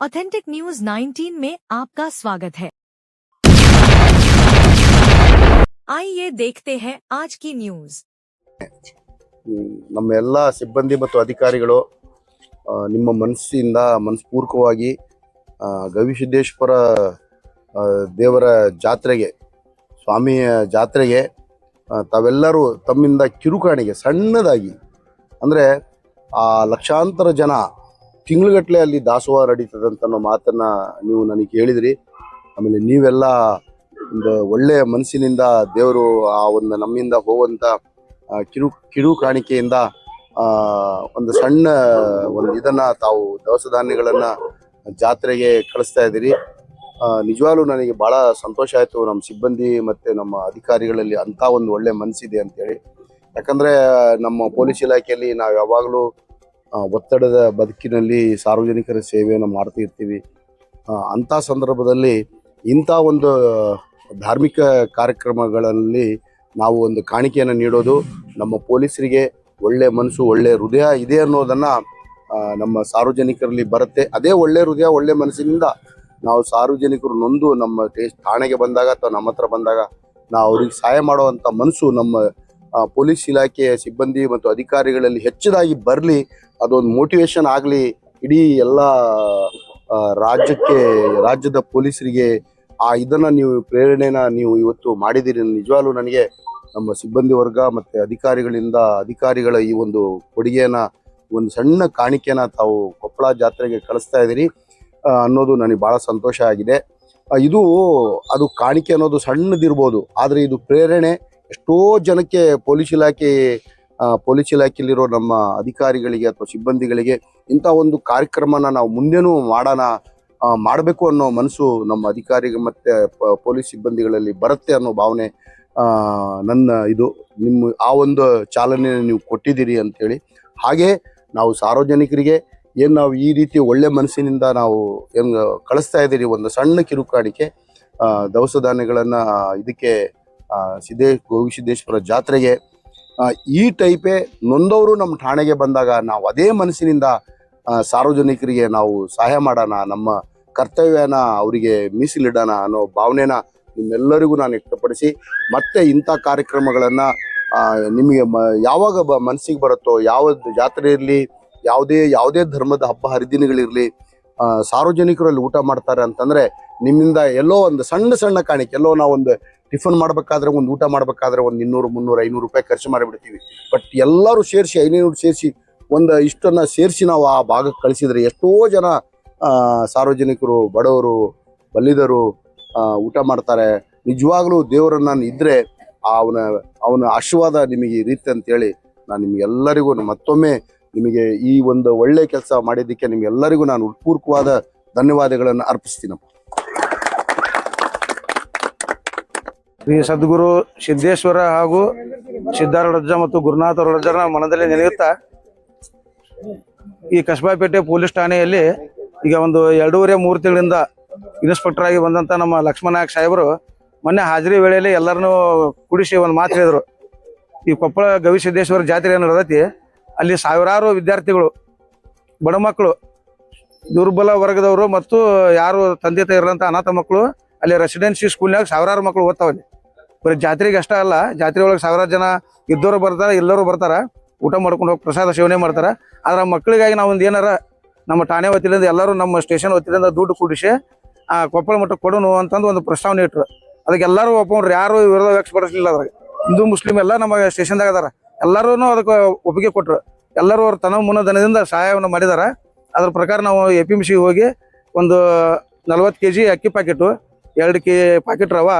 Authentic news 19 में आपका स्वागत है आइए देखते हैं आज की न्यूज ಹ್ಮ್, ನಮ್ಮ ಎಲ್ಲ ಸಿಬ್ಬಂದಿ ಮತ್ತು ಅಧಿಕಾರಿಗಳು ಆ, ನಿಮ್ಮ ಮನಸ್ಸಿಂದ ಮನಸ್ಪೂರ್ವಕವಾಗಿ ಆ, ಗವಿಸಿದ್ದೇಶ್ವರ ದೇವರ ಜಾತ್ರೆಗೆ, ಸ್ವಾಮಿಯ ಜಾತ್ರೆಗೆ ತಾವೆಲ್ಲರೂ ತಮ್ಮಿಂದ ಕಿರುಕಾಣಿಗೆ, ಸಣ್ಣದಾಗಿ, ಅಂದರೆ ಆ ಲಕ್ಷಾಂತರ ಜನ ತಿಂಗಳುಗಟ್ಟಲೆ ಅಲ್ಲಿ ದಾಸೋಹ ನಡೀತದಂತ ಅನ್ನೋ ಮಾತನ್ನು ನೀವು ನನಗೆ ಹೇಳಿದ್ರಿ. ಆಮೇಲೆ ನೀವೆಲ್ಲ ಒಂದು ಒಳ್ಳೆಯ ಮನಸ್ಸಿನಿಂದ ದೇವರು ಆ ಒಂದು ನಮ್ಮಿಂದ ಹೋಗುವಂಥ ಕಿರು ಕಿರು ಕಾಣಿಕೆಯಿಂದ ಒಂದು ಸಣ್ಣ ಒಂದು ಇದನ್ನು ತಾವು ದವಸ ಧಾನ್ಯಗಳನ್ನ ಜಾತ್ರೆಗೆ ಕಳಿಸ್ತಾ ಇದ್ದೀರಿ. ನಿಜವಾಗ್ಲೂ ನನಗೆ ಬಹಳ ಸಂತೋಷ ಆಯಿತು. ನಮ್ಮ ಸಿಬ್ಬಂದಿ ಮತ್ತು ನಮ್ಮ ಅಧಿಕಾರಿಗಳಲ್ಲಿ ಅಂಥ ಒಂದು ಒಳ್ಳೆ ಮನಸ್ಸಿದೆ ಅಂತೇಳಿ. ಯಾಕಂದರೆ ನಮ್ಮ ಪೊಲೀಸ್ ಇಲಾಖೆಯಲ್ಲಿ ನಾವು ಯಾವಾಗಲೂ ಒತ್ತಡದ ಬದುಕಿನಲ್ಲಿ ಸಾರ್ವಜನಿಕರ ಸೇವೆಯನ್ನು ಮಾಡ್ತಾ ಇರ್ತೀವಿ. ಅಂಥ ಸಂದರ್ಭದಲ್ಲಿ ಇಂಥ ಒಂದು ಧಾರ್ಮಿಕ ಕಾರ್ಯಕ್ರಮಗಳಲ್ಲಿ ನಾವು ಒಂದು ಕಾಣಿಕೆಯನ್ನು ನೀಡೋದು ನಮ್ಮ ಪೊಲೀಸರಿಗೆ ಒಳ್ಳೆ ಮನಸ್ಸು, ಒಳ್ಳೆ ಹೃದಯ ಇದೆ ಅನ್ನೋದನ್ನ ನಮ್ಮ ಸಾರ್ವಜನಿಕರಲ್ಲಿ ಬರುತ್ತೆ. ಅದೇ ಒಳ್ಳೆ ಹೃದಯ, ಒಳ್ಳೆ ಮನಸ್ಸಿನಿಂದ ನಾವು ಸಾರ್ವಜನಿಕರು ನೊಂದು ನಮ್ಮ ಠಾಣೆಗೆ ಬಂದಾಗ ಅಥವಾ ನಮ್ಮ ಹತ್ರ ಬಂದಾಗ ನಾವು ಅವ್ರಿಗೆ ಸಹಾಯ ಮಾಡುವಂಥ ಮನಸ್ಸು ನಮ್ಮ ಪೊಲೀಸ್ ಇಲಾಖೆಯ ಸಿಬ್ಬಂದಿ ಮತ್ತು ಅಧಿಕಾರಿಗಳಲ್ಲಿ ಹೆಚ್ಚದಾಗಿ ಬರಲಿ, ಅದೊಂದು ಮೋಟಿವೇಶನ್ ಆಗಲಿ, ಇಡೀ ಎಲ್ಲ ರಾಜ್ಯಕ್ಕೆ, ರಾಜ್ಯದ ಪೊಲೀಸರಿಗೆ ಆ ಇದನ್ನು ನೀವು, ಪ್ರೇರಣೆನ ನೀವು ಇವತ್ತು ಮಾಡಿದ್ದೀರಿ ನಿಜವಾಗ್ಲೂ ನನಗೆ ನಮ್ಮ ಸಿಬ್ಬಂದಿ ವರ್ಗ ಮತ್ತು ಅಧಿಕಾರಿಗಳಿಂದ ಅಧಿಕಾರಿಗಳ ಈ ಒಂದು ಕೊಡುಗೆಯನ್ನ ಒಂದು ಸಣ್ಣ ಕಾಣಿಕೆನ ತಾವು ಕೊಪ್ಪಳ ಜಾತ್ರೆಗೆ ಕಳಿಸ್ತಾ ಇದ್ದೀರಿ ಅನ್ನೋದು ನನಗೆ ಭಾಳ ಸಂತೋಷ ಆಗಿದೆ. ಇದು, ಅದು ಕಾಣಿಕೆ ಅನ್ನೋದು ಸಣ್ಣದಿರ್ಬೋದು, ಆದರೆ ಇದು ಪ್ರೇರಣೆ. ಎಷ್ಟೋ ಜನಕ್ಕೆ ಪೊಲೀಸ್ ಇಲಾಖೆ ಪೊಲೀಸ್ ಇಲಾಖೆಯಲ್ಲಿರೋ ನಮ್ಮ ಅಧಿಕಾರಿಗಳಿಗೆ ಅಥವಾ ಸಿಬ್ಬಂದಿಗಳಿಗೆ ಇಂಥ ಒಂದು ಕಾರ್ಯಕ್ರಮನ ನಾವು ಮುಂದೆನೂ ಮಾಡೋಣ ಮಾಡಬೇಕು ಅನ್ನೋ ಮನಸ್ಸು ನಮ್ಮ ಅಧಿಕಾರಿಗೆ ಮತ್ತು ಪೊಲೀಸ್ ಸಿಬ್ಬಂದಿಗಳಲ್ಲಿ ಬರುತ್ತೆ ಅನ್ನೋ ಭಾವನೆ ನನ್ನ ಇದು. ನಿಮ್ಮ ಆ ಒಂದು ಚಾಲನೆ ನೀವು ಕೊಟ್ಟಿದ್ದೀರಿ ಅಂಥೇಳಿ ಹಾಗೆ ನಾವು ಸಾರ್ವಜನಿಕರಿಗೆ ಏನು ನಾವು ಈ ರೀತಿ ಒಳ್ಳೆ ಮನಸ್ಸಿನಿಂದ ನಾವು ಏನು ಕಳಿಸ್ತಾ ಇದ್ದೀರಿ ಒಂದು ಸಣ್ಣ ಕಿರುಕಾಣಿಕೆ ದವಸ ಧಾನ್ಯಗಳನ್ನು ಇದಕ್ಕೆ ಸಿದ್ದೇ ಗೋವಿಸಿದ್ದೇಶ್ವರ ಜಾತ್ರೆಗೆ ಈ ಟೈಪೇ ನೊಂದವರು ನಮ್ಮ ಠಾಣೆಗೆ ಬಂದಾಗ ನಾವು ಅದೇ ಮನಸ್ಸಿನಿಂದ ಸಾರ್ವಜನಿಕರಿಗೆ ನಾವು ಸಹಾಯ ಮಾಡೋಣ, ನಮ್ಮ ಕರ್ತವ್ಯನ ಅವರಿಗೆ ಮೀಸಲಿಡೋಣ ಅನ್ನೋ ಭಾವನೆನ ನಿಮ್ಮೆಲ್ಲರಿಗೂ ನಾನು ವ್ಯಕ್ತಪಡಿಸಿ, ಮತ್ತೆ ಇಂಥ ಕಾರ್ಯಕ್ರಮಗಳನ್ನು ನಿಮಗೆ ಮ ಯಾವಾಗ ಬ ಮನಸ್ಸಿಗೆ ಬರುತ್ತೋ ಯಾವ ಜಾತ್ರೆ ಇರಲಿ ಯಾವುದೇ ಯಾವುದೇ ಧರ್ಮದ ಹಬ್ಬ ಹರಿದಿನಗಳಿರಲಿ ಸಾರ್ವಜನಿಕರಲ್ಲಿ ಊಟ ಮಾಡ್ತಾರೆ ಅಂತಂದರೆ ನಿಮ್ಮಿಂದ ಎಲ್ಲೋ ಒಂದು ಸಣ್ಣ ಸಣ್ಣ ಕಾಣಿಕೆ ಎಲ್ಲೋ ಒಂದು ಟಿಫನ್ ಮಾಡಬೇಕಾದ್ರೆ ಒಂದು ಊಟ ಮಾಡಬೇಕಾದ್ರೆ ಒಂದು ಇನ್ನೂರು ಮುನ್ನೂರು ಐನೂರು ರೂಪಾಯಿ ಖರ್ಚು ಮಾಡಿಬಿಡ್ತೀವಿ. ಬಟ್ ಎಲ್ಲರೂ ಸೇರಿಸಿ ಐನೂರು ಸೇರಿಸಿ ಒಂದು ಇಷ್ಟನ್ನು ಸೇರಿಸಿ ನಾವು ಆ ಭಾಗಕ್ಕೆ ಕಳಿಸಿದರೆ ಎಷ್ಟೋ ಜನ ಆ, ಸಾರ್ವಜನಿಕರು ಬಡವರು ಬಲ್ಲಿದರು ಊಟ ಮಾಡ್ತಾರೆ. ನಿಜವಾಗ್ಲೂ ದೇವರನ್ನ ಇದ್ರೆ ಅವನ ಅವನ ಆಶೀರ್ವಾದ ನಿಮಗೆ ಇರುತ್ತೆ ಅಂತೇಳಿ ನಾನು ನಿಮಗೆಲ್ಲರಿಗೂ ಮತ್ತೊಮ್ಮೆ ನಿಮಗೆ ಈ ಒಂದು ಒಳ್ಳೆ ಕೆಲಸ ಮಾಡಿದ್ದಕ್ಕೆ ನಿಮಗೆಲ್ಲರಿಗೂ ನಾನು ಉತ್ಪೂರ್ವಕವಾದ ಧನ್ಯವಾದಗಳನ್ನು ಅರ್ಪಿಸ್ತೀನಪ್ಪ ಶ್ರೀ ಸದ್ಗುರು ಸಿದ್ದೇಶ್ವರ ಹಾಗೂ ಸಿದ್ಧಾರೂಢಜ್ಜ ಮತ್ತು ಗುರುನಾಥ ರಜರ ಮನದಲ್ಲಿ ನೆನೆಯುತ್ತಾ ಈ ಕಸಬಾಪೇಟೆ ಪೊಲೀಸ್ ಠಾಣೆಯಲ್ಲಿ ಈಗ ಒಂದು ಎರಡೂವರೆ ಮೂರು ತಿಂಗಳಿಂದ ಇನ್ಸ್ಪೆಕ್ಟರ್ ಆಗಿ ಬಂದಂತ ನಮ್ಮ ಲಕ್ಷ್ಮಣ ನಾಯಕ್ ಸಾಹೇಬರು ಮೊನ್ನೆ ಹಾಜರಿ ವೇಳೆಯಲ್ಲಿ ಎಲ್ಲರನ್ನೂ ಕುಡಿಸಿ ಒಂದು ಮಾತು ಹೇಳಿದ್ರು. ಈ ಕೊಪ್ಪಳ ಗವಿಸಿದ್ದೇಶ್ವರ ಜಾತ್ರೆ ಏನು ನಡೆದೈತಿ ಅಲ್ಲಿ ಸಾವಿರಾರು ವಿದ್ಯಾರ್ಥಿಗಳು, ಬಡ ಮಕ್ಕಳು, ದುರ್ಬಲ ವರ್ಗದವರು ಮತ್ತು ಯಾರು ತಂದೆ ತಾಯಿ ಇರಲಂತ ಅನಾಥ ಮಕ್ಕಳು ಅಲ್ಲಿ ರೆಸಿಡೆನ್ಸಿ ಸ್ಕೂಲ್ನಾಗ ಸಾವಿರಾರು ಮಕ್ಕಳು ಓದ್ತಾವಲ್ಲಿ ಬರೀ ಜಾತ್ರೆಗೆ ಅಷ್ಟೇ ಅಲ್ಲ, ಜಾತ್ರೆ ಒಳಗೆ ಸಾವಿರಾರು ಜನ ಇದ್ದವರು ಬರ್ತಾರೆ ಎಲ್ಲರೂ ಬರ್ತಾರೆ, ಊಟ ಮಾಡ್ಕೊಂಡು ಹೋಗಿ ಪ್ರಸಾದ ಸೇವನೆ ಮಾಡ್ತಾರೆ. ಆದ್ರೆ ಮಕ್ಕಳಿಗಾಗಿ ನಾವು ಒಂದು ಏನಾರ ನಮ್ಮ ಠಾಣೆ ವತಿಯಿಂದ ಎಲ್ಲರೂ ನಮ್ಮ ಸ್ಟೇಷನ್ ವತಿಯಿಂದ ದುಡ್ಡು ಕೂಡಿಸಿ, ಆ ಕೊಪ್ಪಳ ಮಟ್ಟಕ್ಕೆ ಕೊಡೋನು ಅಂತಂದು ಒಂದು ಪ್ರಸ್ತಾವನೆ ಇಟ್ರು. ಅದಕ್ಕೆ ಎಲ್ಲರೂ ಯಾರು ವಿರೋಧ ವ್ಯಕ್ತಪಡಿಸಲಿಲ್ಲ ಅದ್ರಾಗ. ಹಿಂದೂ, ಮುಸ್ಲಿಂ ಎಲ್ಲ ನಮ್ಮ ಸ್ಟೇಷನ್ದಾಗ ಅದಾರ. ಎಲ್ಲರೂ ಅದಕ್ಕೆ ಒಪ್ಪಿಗೆ ಕೊಟ್ಟರು ಎಲ್ಲರೂ ಅವ್ರ ತನ ಮುನಧನದಿಂದ ಸಹಾಯವನ್ನು ಮಾಡಿದಾರ. ಅದ್ರ ಪ್ರಕಾರ ನಾವು ಎ ಪಿ ಎಂ ಸಿ ಹೋಗಿ ಒಂದು ನಲ್ವತ್ತು ಕೆ ಜಿ ಅಕ್ಕಿ ಪ್ಯಾಕೆಟು ಎರಡು ಕೆ ಪ್ಯಾಕೆಟ್ ರವ,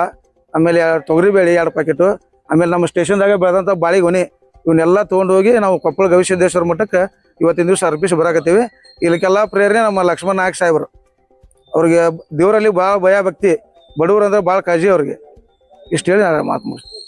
ಆಮೇಲೆ ಎರಡು ತೊಗರಿಬೇಳೆ ಎರಡು ಪ್ಯಾಕೆಟು ಆಮೇಲೆ ನಮ್ಮ ಸ್ಟೇಷನ್ದಾಗ ಬೆಳೆದಂಥ ಬಾಳೆಗೊನೆ, ಇವನ್ನೆಲ್ಲ ತೊಗೊಂಡು ಹೋಗಿ ನಾವು ಕೊಪ್ಪಳ ಗವಿಸಿದ್ದೇಶ್ವರ ಮಠಕ್ಕೆ ಇವತ್ತಿನ ದಿವಸ ಅರ್ಪಿಸಿ ಬರಾಕತ್ತೀವಿ. ಇದಕ್ಕೆಲ್ಲ ಪ್ರೇರಣೆ ನಮ್ಮ ಲಕ್ಷ್ಮಣ ನಾಯಕ್ ಸಾಹೇಬರು. ಅವ್ರಿಗೆ ದೇವರಲ್ಲಿ ಭಾಳ ಭಯ ಭಕ್ತಿ. ಬಡವರು ಅಂದ್ರೆ ಭಾಳ ಕಾಳಜಿ ಅವ್ರಿಗೆ. ಇಷ್ಟು ಹೇಳಿ ಮಾತು ಮುಗಿಸ್ತೀನಿ.